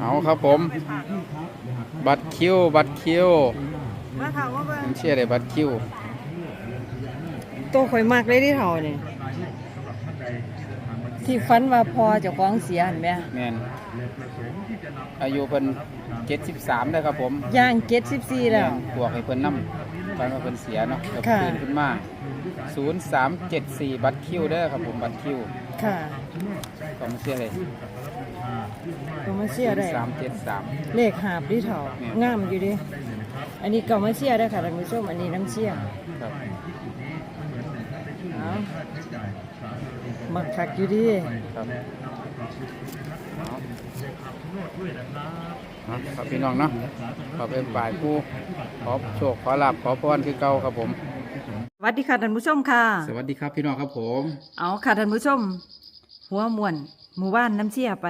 เอาครับผม บัตรคิว บัตรคิวมาถามว่าเบิ่งผมเชื่อเลยบัตรคิว ตัวข่อยมากเลยที่เท่านี่ที่ฟันว่าพอเจ้าของเสียเห็นไหมแมนอายุเพิ่นเจ็ดสิบสามได้อครับผมย่างเจ็ดสิบสี่แล้ว บวกให้เพิ่นนํตอนว่าเพิ่นเสียเนาะแล้วค่ะตื่นขึ้นมาศูนย์สามเจ็ดสี่บัตรคิวเด้อครับผมบัตรคิว ค่ะก็ไม่เชื่อเลยก็มาเสียได้ สามเจ็ดสาม เลขหาบที่เท่าแม่น งามอยู่ดิอันนี้ก็มาเสียได้อค่ะท่านผู้ชมอันนี้น้ำเสียครับเอามักคักอยู่ดิครับเอาเอาครับพี่น้องเนาะขอเป็นฝ่ายผู้ขอโชคขอลาบขอพรคือเก่าครับผม สวัสดีค่ะท่านผู้ชมค่ะ สวัสดีครับพี่น้องครับผม เอาค่ะท่านผู้ชม หัวม่วนหมู่บ้านน้ำเชี่ยไป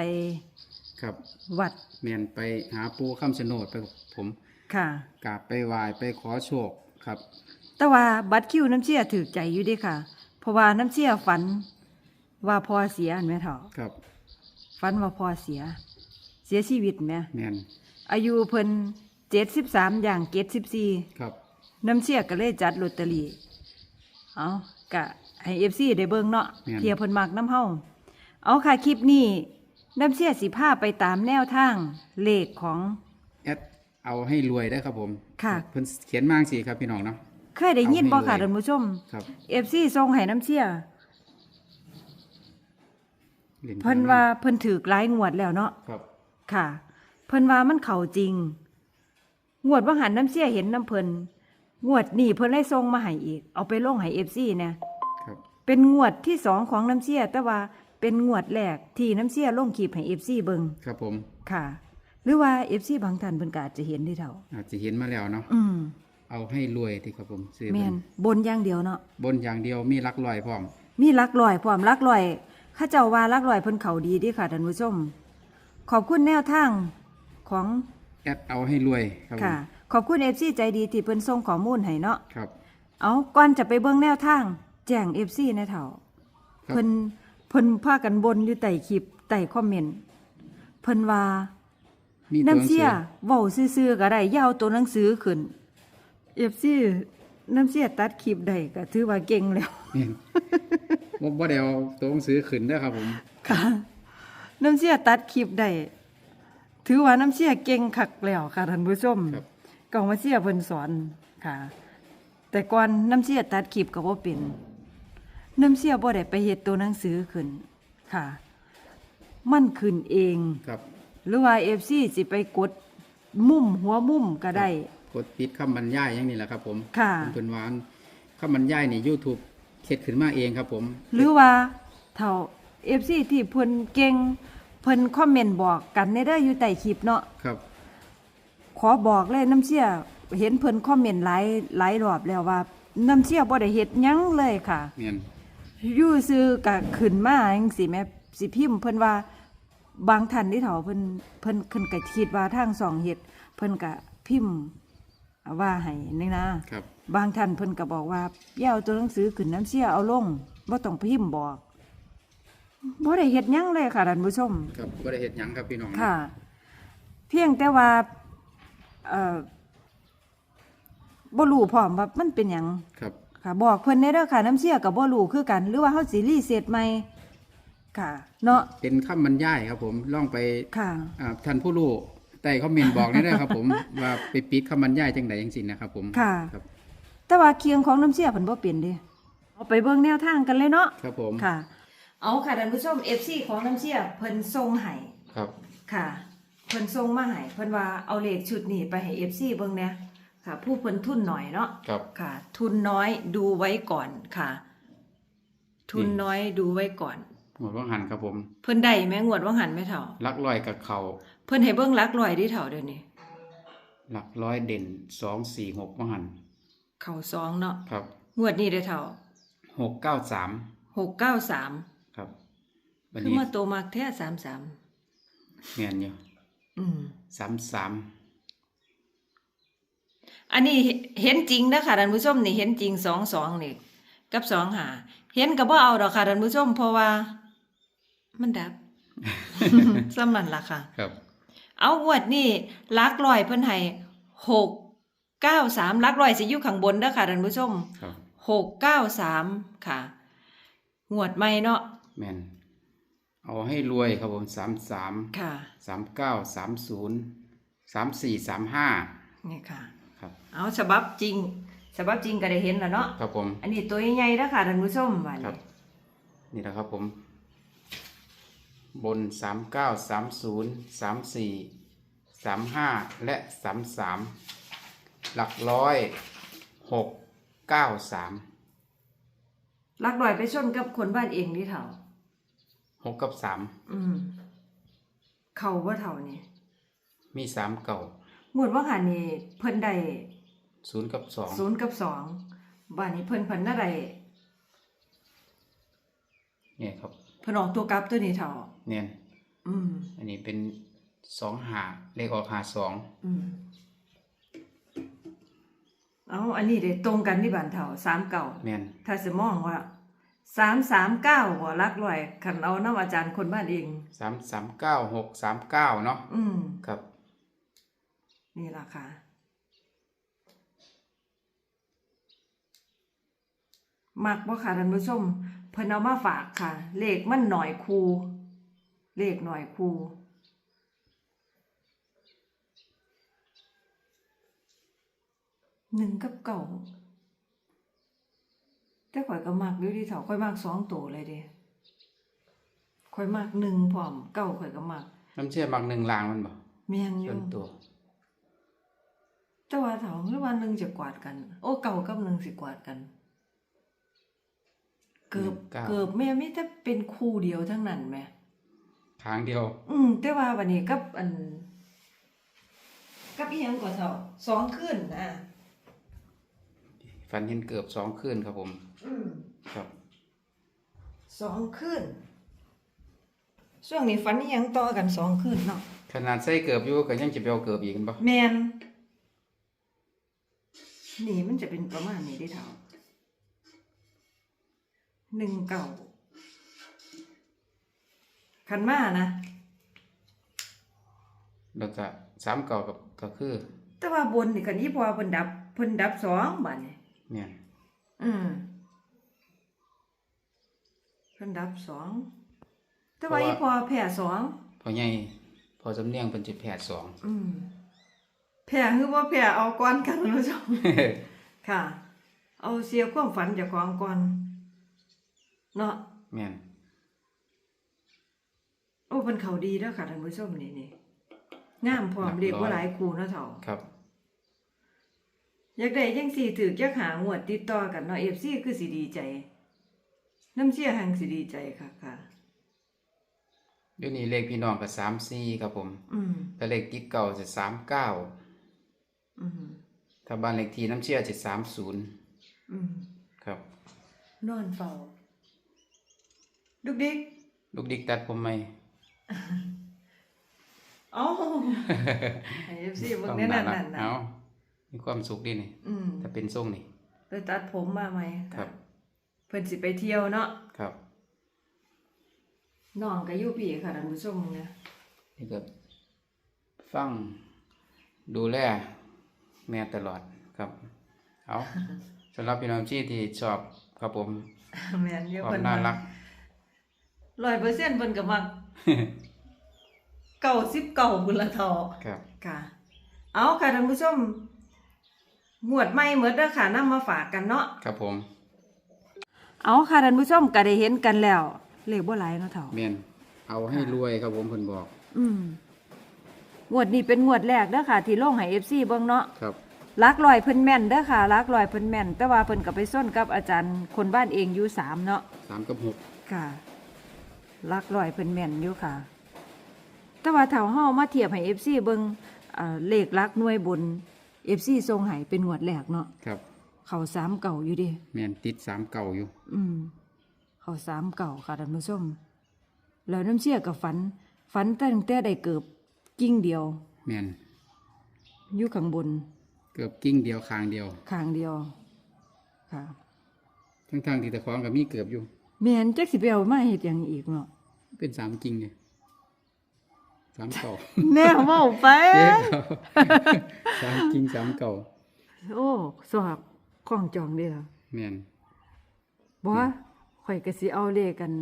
ครับวัดแมนไปหาปูคำชะโนดไปผมค่ะกราบไปไหว้ไปขอโชคครับ แต่ว่าบัตรคิวน้ำเชี่ยถือใจอยู่เดิค่ะ เพราะว่าน้ำเชี่ยฝัน ว่าพอเสียเห็นไหมเถาะครับฝันว่าพอเสีย เสียชีวิตไหมแมนอายุเพิ่นเจ็ดสิบสามอย่างเจ็ดสิบสี่ครับน้ำเชี่ยก็เลยจัดลอตเตอรี่ เอากะให้เอฟซีได้เบิ่งเนาะเทียเพิ่นมักน้ำเฮาเอาค่ะคลิปนี้น้ำเชี่ยสิพาไปตามแนวทางเลขของ แอดเอาให้รวยได้ครับผมค่ะ เพิ่นเขียนมาจังสิครับพี่น้องเนาะ เคยได้ยินบ่ค่ะเอาให้รวยท่านผู้ชมครับเอฟซีส่งให้น้ำเชี่ยล่เพิ่นว่าเพิ่นถือกหลายงวดแล้วเนาะ ครับค่ะ เพิ่นว่ามันเข้าจริง งวดว่าหันน้ำเชี่ยเห็นน้ำเพิ่น งวดนี้เพิ่นเลยส่งมาให้อีก เอาไปลงให้เอฟซีเนี่ยครับ เป็นงวดที่สองของน้ำเชี่ยแต่ว่าเป็นงวดแรกที่น้ำเชี่ยลงคลิปให้เอฟซีเบิงครับผม ค่ะ หรือว่าเอฟซีบางท่านเพิ่นก็อาจจะเห็นที่เท่า อาจจะเห็นมาแล้วเนาะอืมเอาให้รวยที่ครับผมซื้อแม่เพิ่นนบนอย่างเดียวเนาะบนอย่างเดียวมีหลักลอยพร้อมมีหลักลอยพร้อมหลักลอยเข้าเจ้าว่าหลักลอยเพิ่นเขาดีเดีค่ะท่านผู้ชม ขอบคุณแนวทางของ แอดเอาให้รวยครับผม ค่ะ ขอบคุณเอฟซีใจดีที่เพิ่นส่งข้อมูลให้เนาะครับ เอาก่อนจะไปเบิ่งแนวทาง แจ้งเอฟซีในเถ่าครับ เพิ่นเพิ่นพากันบนอยู่ใต้คลิปใต้คอมเมนต์เพิ่นว่า มีตัวหน้ำนังสืเสีอยเว้าซื่อๆก็ได้อย่าเอาตัวหนังสือขึ้นเอฟซีน้ำเสียตัดคลิปได้ก็ถือว่าเก่งแล้วเห็นว่าบ่ได้เอาตัวหนังสือขึ้นเด้อครับผม ค่ะน้ำเสียตัดคลิปได้ ถือว่าน้ำเสียเก่งคักแล้วค่ะท่านผู้ชม ครับ กองมาเสียเพิ่นสอนค่ะ แต่ก่อนน้ำเสียตัดคลิปก็บ่เป็นน้ำเสียบ่ได้ไปเฮ็ดตัวหนังสือขึ้นค่ะ มันขึ้นเอง ครับหรือว่า FC สิไปกดมุมหัวมุมก็ได้ กดปิดคำบรรยายอย่างนี้แหละครับ ผมค่ะ เพิ่นว่าคำบรรยายนี่ YouTube เฮ็ดขึ้นมาเองครับ ผม หรือว่าเท่า FC ที่เพิ่นเก่งเพิ่นคอมเมนต์บอกกันในเด้ออยู่ใต้คลิปเนาะครับ ขอบอกเลยน้ำเสียเห็นเพิ่นคอมเมนต์หลายหลายรอบแล้วว่า น้ำเสียบ่ได้เฮ็ดหยังเลยค่ะแม่นอยู่ซื้อก็ขึ้นมาจังซี่แม่สิพิมพ์เพิ่นว่าบางท่านที่เฒ่าเพิ่นเพิ่นเพิ่นก็คิดว่าทางสองเฮ็ดเพิ่นก็พิมพ์ว่าให้นี่นะ ครับ บางท่านเพิ่นก็บอกว่าอย่าเอาตัวหนังสือขึ้นน้ำเสียเอาลงบ่ต้องพิมพ์บอกบ่ได้เฮ็ดหยังเลยค่ะท่านผู้ชม ครับบ่ได้เฮ็ดหยังครับพี่น้องค่ะ เพียงแต่ว่า เอ่อบ่รู้พร้อมว่ามันเป็นหยังครับ ค่ะ บอกเพิ่นได้เด้อค่ะน้ำเสียกับบ่รู้คือกัน หรือว่าเฮาสิรีเซ็ตใหม่ค่ะ เนาะเป็นคำบรรยายครับผมลองไปค่ะอ่าท่านผู้รู้ใต้คอมเมนต์บอกได้เลยครับผม ว่าไปปิดคำบรรยายจังไดจังซี่นะครับผมค่ะ ครับ แต่ว่าเคียงของน้ำเสียเพิ่นบ่เป็นเด้เอาไปเบิ่งแนวทางกันเลยเนาะครับผมค่ะ เอาค่ะท่านผู้ชม FC ของน้ำเสียเพิ่นส่งให้ครับ ค่ะ เพิ่นส่งมาให้เพิ่นว่าเอาเลขชุดนี้ไปให้ FC เบิ่งแหน่ค่ะ ผู้เพิ่นทุนหน่อยเนาะครับ ค่ะ ทุนน้อยดูไว้ก่อนค่ะ ทุนน้อยดูไว้ก่อน หมดว่าหันครับผมเพิ่นได้แม่งวดว่าหันไหม่เถ่าหลักร้อยกับเขาเพิ่นให้เบิ่งหลักลอยที่เถ่าเดี๋ยวนี้หลักร้อยเด่น2 4 6ว่าหันเข่าสองเนาะครับงวดนี้ได้เถ่า693หกเก้าสามครับวันคือนี้มาโตมากแท้สามสาม แม่นอยู่ อืม33อันนี้เห็นจริงนะค่ะท่านผู้ชมนี่เห็นจริงสองสองนี่กับสองหาเห็นก็บ่เอาดอกค่ะท่านผู้ชมเพราะว่า มันดับสมันล่ะค่ะ ครับ เอางวดนี่ลักลอยเพิ่นให้หกเก้าสามลักลอยสิอยู่ข้างบนเด้อค่ะท่านผู้ชมครับ หกเก้าสามค่ะ งวดใหม่เนาะแมน เอาให้รวยครับผมสามสามค่ะสามเก้าสามศูนย์สามสี่สามห้านี่ค่ะ ครับ เอาฉบับจริงฉบับจริงก็ได้เห็นแล้วเนาะครับผม อันนี้ตัวใหญ่ๆนะคะท่านผู้ชมว่าครันี่บนี่นะครับผม บนสามเก้าสามศูนย์สามสี่สามห้าและสามสามหลักร้อยหกเก้าสามลักลอยไปชนกับคนบ้านเองนี่เถ่าห กกับสามอืมเขาว่าเถ่านี่มีสามเก่าหมวดว่าหันนี่เพิ่นได้ศูนย์กับสองศูนย์กับสองบ้านนี้เพิ่นเพิ่นน่าได้เนี่ยครับเพิ่นออกตัวกลับตัวนี้เถ่าเนี่ยอืมอันนี้เป็นสองหาเลขออกหาสองอืมเอาอันนี้ได้ตรงกันที่บ้านเถ่าสามเก่าเนี่ยถ้าสมองว่า สามสามเก้าบ่ลักลอยคันเอาน้ำอาจารย์คนบ้านเอง สามสามเก้าหกสามเก้าเนาะอืมครับ นี่ล่ะค่ะ มักบ่ค่ะท่านผู้ชม เพิ่นเอามาฝากค่ะ เลขมันหน่อยคูเลขหน่อยคูหนึ่งกับเก่า แต่ข่อยก็มักอยู่ที่เถาข่อยมักสองตัวเลยเด้ข่อยมักหนึ่งพร้อมเก้าข่อยก็มักน้ำเชื่อมักหนึ่งลางมันบ่แม่นอส่ยู่วนตัว แต่ว่าเถาหรือว่าหนึ่งจะกวาดกัน โอ้เก่ากับหนึ่งสิกวาดกัน เกือบหนึ่งเก้า เกือบแม่ไม่แต่เป็นคู่เดียวทั้งนั้นแหม่ทางเดียวอืมแต่ว่าวันนี้กับอัน กับอีหยังก่อนเถาสองคืนอะ ฟันเห็นเกือบสองคืนครับผมอืม ครับสองคืนช่วงนี้ฝันอีหยังต่อกันสองคืนเนาะขนาดใส่เกือบอยู่ก็ยังจะไปเอาเกือบอีกกันปะแมนนี่มันจะเป็นประมาณนี้ได้เท่าหนึ่งเก่าคันมานะแล้วก็สามเก่ากับก็คือ แต่ว่าบนนี่คันยี่พอเพิ่นดับเพิ่นดับสองบาทนี่เนี่ยอืม เพิ่นดับสองแต่ว่ายี่พอแผ่สองพอใหญ่พอสำเนียงเป็นจุดแผดสองอืมแผ่คือว่าแผ่เอาก่อนกันคุณผู้ชมค่ะ เอาเสียความฝันจากของก่อนเนาะแม่นโอ้เป็นเขาดีแล้วค่ะท่านผู้ชมนี่นี่งามพร้อมเรียกว่าหลายครูเนาะเถ่าครับอยากได้ยังสี่ถือจักหางวดติดต่อกันเนาะเอฟซีคือสิดีใจ น้ำเชี่ยหังสิดีใจค่ะค่ะ เดี๋ยวนี้เลขพี่น้องก็สามสี่ครับผมอืมแต่เลขกิ๊กเก่าจะสามเก้าอืมถ้าบ้านเลขที่น้ำเชื่อจะสามศูนย์อืมครับ นอนเฝ้าดุกดิกลูกดิกตัดผมไหม เอ้าเอฟซีเบิ่งแน่ต้นั่อนงารันั่กนน่ะเอามีความสุขดีนี่อืมถ้าเป็นทรงนี่ ไปตัดผมมาไหมครับ เพิ่นสิไปเที่ยวเนาะครับ น้องก็อยู่พี่ค่ะท่านผู้ชมเนี่ยนี่ก็ฟังดูแลแม่ตลอดครับ เอาสำหรับพี่น้องที่ที่ชอบครับผมแม่นอยู่ความเพิ่นน่ารักร้อยเปอร์เซ็นต์เพิ่นก็มักเก้าสิบเก้าพุ่นละเทอครับ ค่ะ เอาค่ะท่านผู้ชมงวดใหม่เหมือนเด้อค่ะนำมาฝากกันเนาะครับผม เอาค่ะท่านผู้ชมก็ได้เห็นกันแล้ว เลขบ่หลายเนาะเฒ่าเมียนเอาให้รวยครับผมเพิ่นบอกอืมงวดนี้เป็นงวดแรกเด้อค่ะ ที่ลงให้ FC เบิ่งเนาะ ครับ ลักลอยเพิ่นแม่นเด้อค่ะลักลอยเพิ่นแม่น แต่ว่าเพิ่นก็ไปส้นกับอาจารย์คนบ้านเองอยู่สามเนาะสามกับหกค่ะลักลอยเพิ่นแม่นอยู่ค่ะ แต่ว่าถ้าเฮามาเทียบให้ FC เบิ่งเอ่อเลขลักหน่วยบน FC ทรงให้เป็นงวดแรกเนาะครับ เขาสามเก่าอยู่เดิเมียนติดสามเก่าอยู่ อืม เขาสามเก่าค่ะท่านผู้ชมแล้วน้ำเชี่ยกับฝัน ฝันตั้งแต่ได้เกิบกิ้งเดียวเมียนอยู่ข้างบนเกือบกิ้งเดียวคางเดียวข้างเดียว ค่ะ ทั้งทางๆที่ตะควางกับมีเกือบอยู่ แม่นจักสิไปเอามาเฮ็ดหยังอีกเนาะ เป็นสามกิ้งเลยสามเก่าแน่เว้าไป เจ๊ครับสามจริงสามเก่า โอ้สอบ ข้องจองเด้อแม่นบ่ข่อยก็สิเอาเลขกัน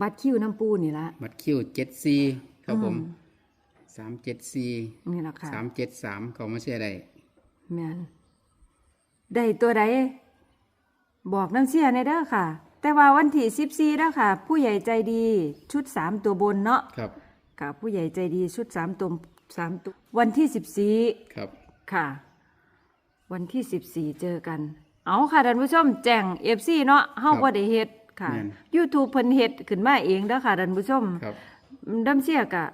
บัตรคิวน้ำปูนี่ละบัตรคิวเจ็ดสี่ครับผมอืมสามเจ็ดสี่นี่ล่ะค่ะสามเจ็ดสามเขามาเชื่อได้แม่นได้ตัวใดบอกน้ำเสียในเด้อค่ะ แต่ว่าวันที่14เด้อค่ะ ผู้ใหญ่ใจดีชุด3ตัวบนเนาะครับค่ะผู้ใหญ่ใจดีชุด3ตัว3ตัววันที่ครับ14ค่ะ วันที่ 14 เจอกัน เอาค่ะท่านผู้ชม แจ้ง FC เนาะเฮาบ่ได้เฮ็ดค่ะ แม่น YouTube เพิ่นเฮ็ดขึ้นมาเองเด้อค่ะท่านผู้ชมครับดํเสียกะ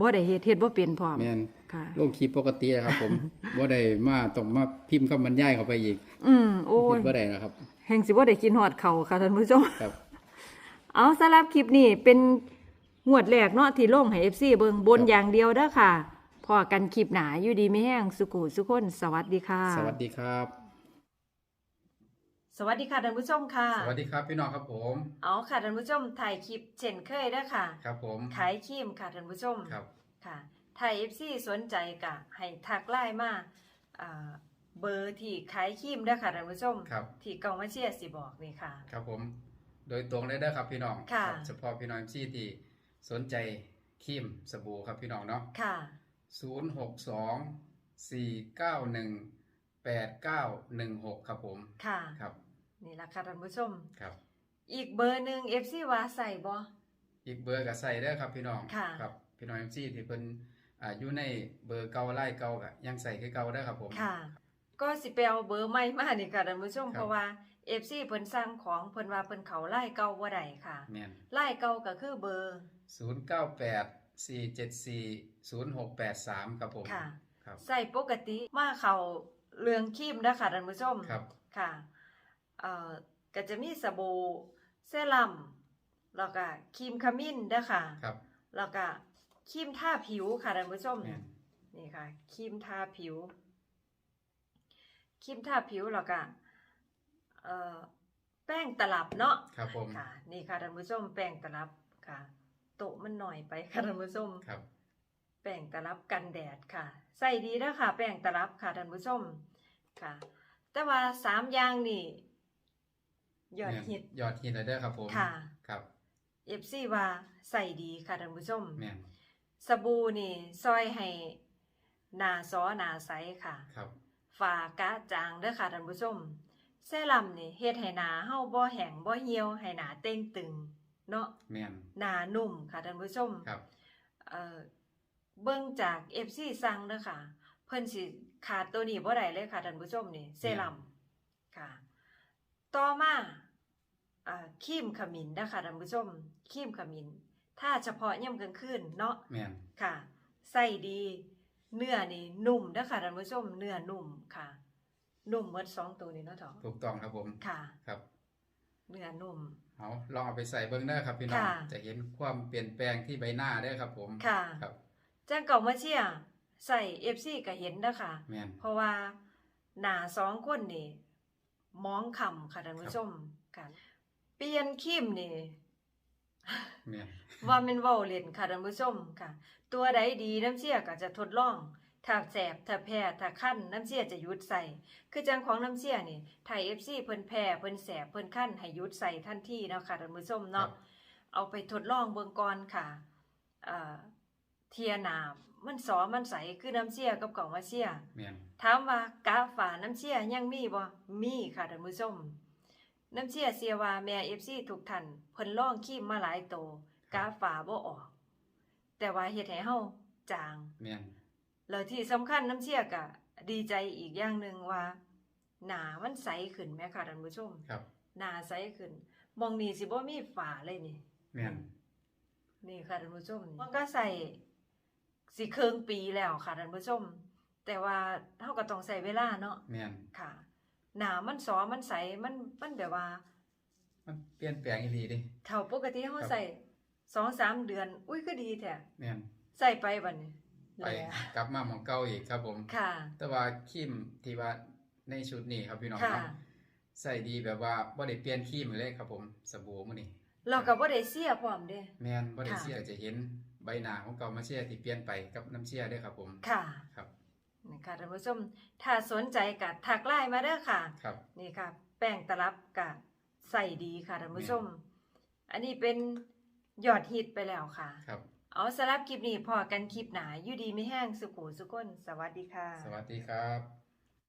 บ่ได้เฮ็ดเฮ็ดบ่เป็นพร้อมแม่นค่ะลงคลิปปกตินะครับ ผมว่าได้มาต้องมาพิมพ์คำบรรยายเข้าไปอีกอืมโอ้คิยดว่าได้นะครับ แห่งสิบ่ได้กินฮอดเขาค่ะท่านผู้ชม ครับ เอาสำหรับคลิปนี้เป็นงวดแรกเนาะที่ลงให้ FC เบิ่งบนครับ อย่างเดียวเด้อค่ะพ อกันคลิปหนาอยู่ดีไม่แห้งสุขุสุขคนสวัสดีค่ะ สวัสดีครับ สวัสดีค่ะท่านผู้ชมค่ะ สวัสดีครับพี่น้องครับผม เอาค่ะท่านผู้ชมถ่ายคลิปเช่นเคยเด้อค่ะ ครับผมขายครีมค่ะท่านผู้ชมครับค่ะไทย FC สนใจกะให้ทักไลน์มาอ่าเบอร์ที่ขายครีมเด้อค่ะท่านผู้ชมครับที่กองมาเชียร์สิบอกนี่ค่ะ ครับผม โดยตรงเลยเด้อครับพี่น้องค่ะรับเฉพาะพี่น้องที่ที่สนใจครีมสบู่ครับพี่น้องเนาะค่ะ ศูนย์หกสองสี่เก้าหนึ่งแปดเก้าหนึ่งหกครับผมค่ะ ครับ นี่ล่ะค่ะท่านผู้ชม ครับ อีกเบอร์หนึ่ง FC ว่าใส่บ่อีกเบอร์ก็ใส่เด้อครับพี่น้องค่ะ ครับพี่น้องที่ที่เพิ่นอ่าอยู่ในเบอร์เก่าไล่เก่าก็ยังใส่คือเก่าเด้อครับผม ค่ะ ก็สิไปเอาเบอร์ใหม่มานี่ค่ะท่านผู้ชมครับ เพราะว่า FC เพิ่นสั่งของเพิ่นว่าเพิ่นเขาไล่เก่าบ่ได้ค่ะแม่นไล่เก่าก็คือเบอร์ศูนย์เก้าแปด สี่เจ็ดสี่ศูนย์หกแปดสามครับผมค่ะ ครับ ใส่ปกติมาเขาเรืองครีมนะคะท่านผู้ชมครับ ค่ะเอ่อก็จะมีสบู่เซรั่มแล้วก็ครีมขมิ้นเด้อค่ะครับ แล้วก็ครีมทาผิวค่ะท่านผู้ชมแม่น นี่ค่ะครีมทาผิวครีมทาผิวแล้วก็เอ่อแป้งตลับเนาะ ครับผม ค่ะนี่ค่ะท่านผู้ชมแป้งตลับค่ะ โตะมันหน่อยไปค่ะท่านผู้ชมครับ แป้งตลับกันแดดค่ะ ใส่ดีนะค่ะ แป้งตลับค่ะท่านผู้ชมค่ะ แต่ว่าสามอย่างนี่ยอดแม่นฮิตยอดฮิตเลยเด้อครับผมค่ะ ครับเอฟซีว่าใส่ดีค่ะท่านผู้ชมแม่นสบู่นี่ซอยให้หนาซอหนาใสค่ะ ครับ ฝากะจางเด้อค่ะท่านผู้ชมเซรั่มนี่เฮ็ดให้หนาเฮาบ่แห้งบ่เหี่ยวให้หนาเต่งตึง เนาะแม่นหนานุ่มค่ะท่านผู้ชมครับเอ่อเบิ่งจาก FC สั่งเด้อค่ะเพิ่นสิขาดตัวนี้บ่ได้เลยค่ะท่านผู้ชมนี่เซรั่มค่ะ ต่อมาอ่าครีมขมิ้นนะคะท่านผู้ชมครีมขมิ้นถ้าเฉพาะย่ำกลางคืนเนาะแม่นค่ะใส่ดี เนื้อนี่นุ่มเด้อค่ะท่านผู้ชมเนื้อนุ่มค่ะ นุ่มหมดสองตัวนี้เนาะเถอะถูกต้องครับผมค่ะ ครับ เนื้อนุ่ม เอาลองเอาไปใส่เบิ้งเด้อครับพี่น้องค่ะ จะเห็นความเปลี่ยนแปลงที่ใบหน้าเด้อครับผมค่ะ ครับจ้างเก่ามาเชียร์ใส่ FC ก็เห็นเด้อค่ะ แม่นเพราะว่าหนาสองคนนี่มองคำค่ะท่านผู้ชมค่ะเปลี่ยนคิมนี่ แม่นว่าเป็นเว้าเล่นค่ะท่านผู้ชมค่ะ ตัวใดดีน้ำเชี่ยก็จะทดลอง ถ้าแสบถ้าแพ้ถ้าคั้นน้ำเชี่ยจะหยุดใส่ คือจังของน้ำเชี่ยนี่ไทย FC เพิ่นแพ้เพิ่นแสบเพิ่นคั้นให้หยุดใส่ทันทีเนาะค่ะท่านผู้ชมครัเนาะบเอาไปทดลองเบิ่งก่อนค่ะเอ่อเทียหนามันสอมันใสคือน้ำเชี่ยกับกล่องมาเชี่ยแม่นถามว่ากาฝาน้ำเชี่ยยังมีบ่มีค่ะท่านผู้ชมน้ำเชี่ยเสียว่าแม่ FC ทุกท่านเพิ่นลองคีมมาหลายโตกาฝาบ่ออก แต่ว่าเฮ็ดให้เฮาจาง แม่นแล้วที่สำคัญน้ำเชี่ยก็ดีใจอีกอย่างหนึ่งว่า หนามันใสขึ้นแม่ค่ะท่านผู้ชมครับ หนาใสขึ้น มองนี่สิบ่มีฝาเลยนี่แม่นนี่ค่ะท่านผู้ชมมันก็ใส่สิเครื่องปีแล้วค่ะท่านผู้ชม แต่ว่าเฮาก็ต้องใส่เวลาเนาะแม่นค่ะ หนามันสอมันใสมันมันแบบว่า มันเปลี่ยนแปลงอีหลีดิเท่าปกติเฮาครับใส่สองสามเดือน อุ้ยก็ดีแท้แม่นใส่ไปบัดนี้ ไปแล้วกลับมาหมองเก่าอีกครับผมค่ะ แต่ว่าครีมที่ว่าในชุดนี้ครับพี่น้องค่ะเนาะใส่ดีแบบว่าบ่ได้เปลี่ยนครีมเลยครับผมสบู่มื้อนี้เราก็บ่ได้เสียพร้อมเด้แมนบ่ได้ค่ะเชียร์จะเห็นใบหน้าของเก่ามาเชียร์ที่เปลี่ยนไปกับน้ำเชียร์ด้วยครับผม ค่ะ ครับนี่ค่ะท่านผู้ชมถ้าสนใจก็ทักไลน์มาเด้อค่ะครับนี่ค่ะ แป้งตลับกะใส่ดีค่ะท่านผู้ชม อันนี้เป็นยอดฮิตไปแล้วค่ะ ครับ เอาสำหรับคลิปนี้พอกันคลิปหนาอยู่ดีไม่แห้งสุขูสุก้นสวัสดีค่ะ สวัสดีครับ